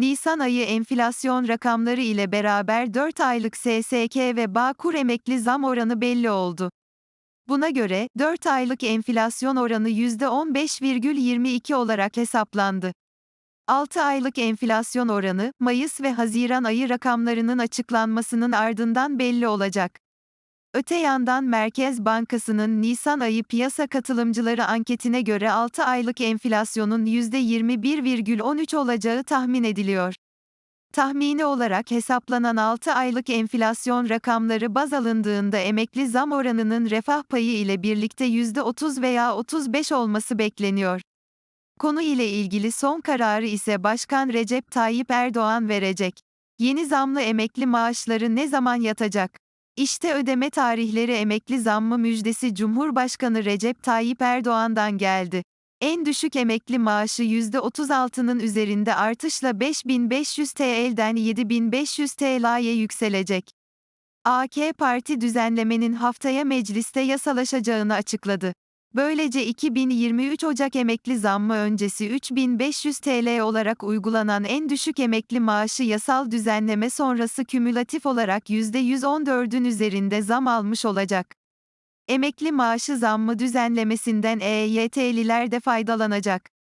Nisan ayı enflasyon rakamları ile beraber 4 aylık SSK ve Bağkur emekli zam oranı belli oldu. Buna göre, 4 aylık enflasyon oranı %15,22 olarak hesaplandı. 6 aylık enflasyon oranı, Mayıs ve Haziran ayı rakamlarının açıklanmasının ardından belli olacak. Öte yandan Merkez Bankası'nın Nisan ayı piyasa katılımcıları anketine göre 6 aylık enflasyonun %21,13 olacağı tahmin ediliyor. Tahmini olarak hesaplanan 6 aylık enflasyon rakamları baz alındığında emekli zam oranının refah payı ile birlikte %30 veya 35 olması bekleniyor. Konu ile ilgili son kararı ise Başkan Recep Tayyip Erdoğan verecek. Yeni zamlı emekli maaşları ne zaman yatacak? İşte ödeme tarihleri emekli zammı müjdesi Cumhurbaşkanı Recep Tayyip Erdoğan'dan geldi. En düşük emekli maaşı %36'nın üzerinde artışla 5500 TL'den 7500 TL'ye yükselecek. AK Parti düzenlemenin haftaya mecliste yasalaşacağını açıkladı. Böylece 2023 Ocak emekli zammı öncesi 3500 TL olarak uygulanan en düşük emekli maaşı yasal düzenleme sonrası kümülatif olarak %114'ün üzerinde zam almış olacak. Emekli maaşı zammı düzenlemesinden EYT'liler de faydalanacak.